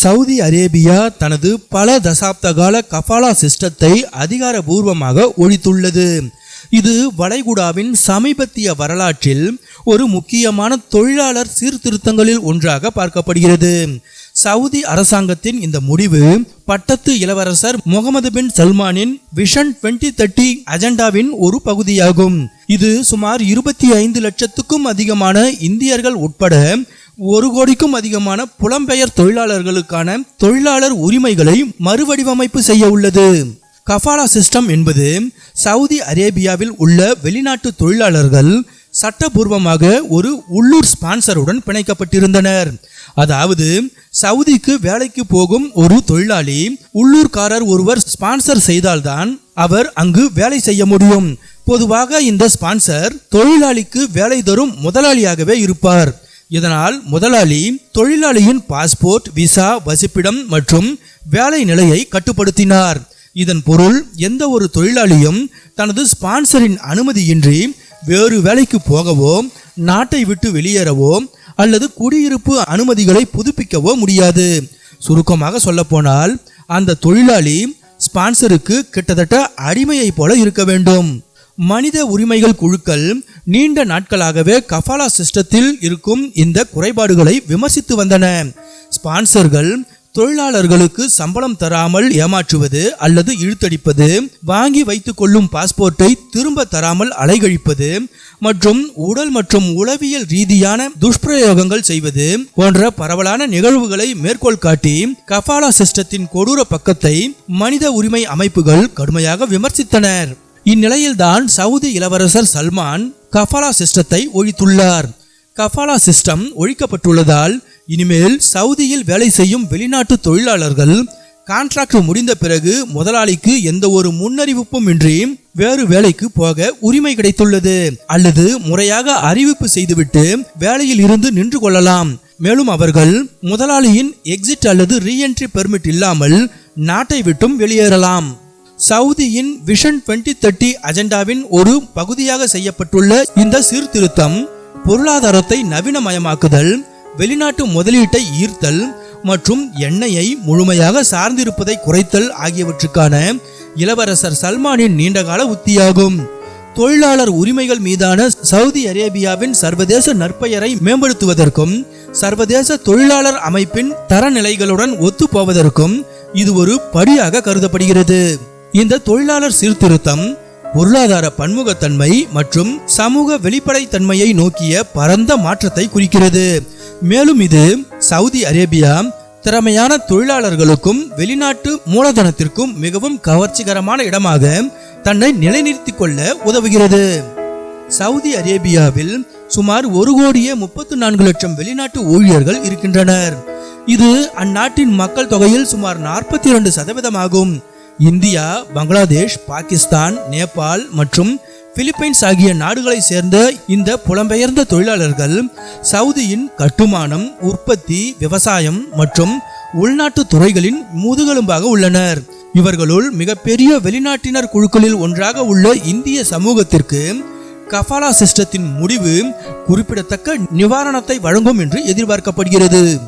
Saudi Arabia தனது பல தசாப்த கால கஃபாலா சிஸ்டத்தை அதிகாரபூர்வமாக ஒழித்துள்ளது. இது வளைகுடாவின் சமீபத்திய வரலாற்றில் ஒரு முக்கியமான தொழிலாளர் சீர்திருத்தங்களில் ஒன்றாக பார்க்கப்படுகிறது. சவுதி அரசாங்கத்தின் இந்த முடிவு பட்டத்து இளவரசர் முகமது பின் சல்மானின் விஷன் 2030 தேர்ட்டி அஜெண்டாவின் ஒரு பகுதியாகும். இது சுமார் இருபத்தி ஐந்து லட்சத்துக்கும் அதிகமான இந்தியர்கள் உட்பட ஒரு கோடிக்கும் அதிகமான புலம்பெயர் தொழிலாளர்களுக்கான தொழிலாளர் உரிமைகளை மறுவடிவமைப்பு செய்ய உள்ளது. கஃபாலா சிஸ்டம் என்பது சவுதி அரேபியாவில் உள்ள வெளிநாட்டு தொழிலாளர்கள் சட்டபூர்வமாக ஒரு உள்ளூர் ஸ்பான்சருடன் பிணைக்கப்பட்டிருந்தனர். அதாவது சவுதிக்கு வேலைக்கு போகும் ஒரு தொழிலாளி உள்ளூர்காரர் ஒருவர் ஸ்பான்சர் செய்தால்தான் அவர் அங்கு வேலை செய்ய முடியும். பொதுவாக இந்த ஸ்பான்சர் தொழிலாளிக்கு வேலை தரும் முதலாளியாகவே இருப்பார். இதனால் முதலாளி தொழிலாளியின் பாஸ்போர்ட் விசா வசிப்பிடம் மற்றும் வேலை நிலையை கட்டுப்படுத்தினார். இதன் பொருள் எந்த ஒரு தொழிலாளியும் தனது ஸ்பான்சரின் அனுமதியின்றி வேறு வேலைக்கு போகவோ நாட்டை விட்டு வெளியேறவோ அல்லது குடியிருப்பு அனுமதிகளை புதுப்பிக்கவோ முடியாது. சுருக்கமாக சொல்லப்போனால் அந்த தொழிலாளி ஸ்பான்சருக்கு கிட்டத்தட்ட அடிமையைப் போல இருக்க வேண்டும். மனித உரிமைகள் குழுக்கள் நீண்ட நாட்களாகவே கஃபாலா சிஸ்டத்தில் இருக்கும் இந்த குறைபாடுகளை விமர்சித்து வந்தன. ஸ்பான்சர்கள் தொழிலாளர்களுக்கு சம்பளம் தராமல் ஏமாற்றுவது அல்லது இழுத்தடிப்பது வாங்கி வைத்துக்கொள்ளும் பாஸ்போர்ட்டை திரும்ப தராமல் அலைகழிப்பது மற்றும் உடல் மற்றும் உளவியல் ரீதியான துஷ்பிரயோகங்கள் செய்வது போன்ற பரவலான நிகழ்வுகளை மேற்கோள் காட்டி கஃபாலா சிஸ்டத்தின் கொடூர பக்கத்தை மனித உரிமை அமைப்புகள் கடுமையாக விமர்சித்தனர். இந்நிலையில்தான் சவுதி இளவரசர் சல்மான் கஃபாலா சிஸ்டத்தை ஒழித்துள்ளார். கஃபாலா சிஸ்டம் ஒழிக்கப்பட்டுள்ளதால் இனிமேல் சவுதியில் வேலை செய்யும் வெளிநாட்டு தொழிலாளர்கள் கான்ட்ராக்ட் முடிந்த பிறகு முதலாளிக்கு எந்த ஒரு முன்னறிவிப்பும் இன்றி வேறு வேலைக்கு போக உரிமை கிடைத்துள்ளது. அல்லது முறையாக அறிவிப்பு செய்துவிட்டு வேலையில் இருந்து நின்று கொள்ளலாம். மேலும் அவர்கள் முதலாளியின் எக்ஸிட் அல்லது ரீஎன்ட்ரி பெர்மிட் இல்லாமல் நாட்டை விட்டும் வெளியேறலாம். சவுதியின் விஷன் 2030 தேர்ட்டி அஜெண்டாவின் ஒரு பகுதியாக செய்யப்பட்டுள்ள இந்த சீர்திருத்தம் பொருளாதாரத்தை நவீனமயமாக்குதல் வெளிநாட்டு முதலீட்டை ஈர்த்தல் மற்றும் எண்ணெயை முழுமையாக சார்ந்திருப்பதை குறைத்தல் ஆகியவற்றுக்கான இளவரசர் சல்மானின் நீண்டகால உத்தியாகும். தொழிலாளர் உரிமைகள் மீதான சவுதி அரேபியாவின் சர்வதேச நற்பெயரை மேம்படுத்துவதற்கும் சர்வதேச தொழிலாளர் அமைப்பின் தரநிலைகளுடன் ஒத்துப்போவதற்கும் இது ஒரு படியாக கருதப்படுகிறது. இந்த தொழிலாளர் சீர்திருத்தம் பொருளாதார பன்முகத்தன்மை மற்றும் சமூக வெளிப்படைத்தன்மையை நோக்கிய பரந்த மாற்றத்தை குறிக்கிறது. மேலும் இது சவுதி அரேபியா திறமையான தொழிலாளர்களுக்கும் வெளிநாட்டு மூலதனத்திற்கும் மிகவும் கவர்ச்சிகரமான இடமாக தன்னை நிலைநிறுத்திக் கொள்ள உதவுகிறது. சவுதி அரேபியாவில் சுமார் ஒரு கோடியே முப்பத்து நான்கு லட்சம் வெளிநாட்டு ஊழியர்கள் இருக்கின்றனர். இது அந்நாட்டின் மக்கள் தொகையில் சுமார் நாற்பத்தி இரண்டு சதவீதமாகும். இந்தியா பங்களாதேஷ் பாகிஸ்தான் நேபாள் மற்றும் பிலிப்பைன்ஸ் ஆகிய நாடுகளை சேர்ந்த இந்த புலம்பெயர்ந்த தொழிலாளர்கள் சவுதியின் கட்டுமானம் உற்பத்தி விவசாயம் மற்றும் உள்நாட்டு துறைகளின் முதுகெலும்பாக உள்ளனர். இவர்களுள் மிகப்பெரிய வெளிநாட்டினர் குழுக்களில் ஒன்றாக உள்ள இந்திய சமூகத்திற்கு கஃபாலா சிஸ்டத்தின் முடிவு குறிப்பிடத்தக்க நிவாரணத்தை வழங்கும் என்று எதிர்பார்க்கப்படுகிறது.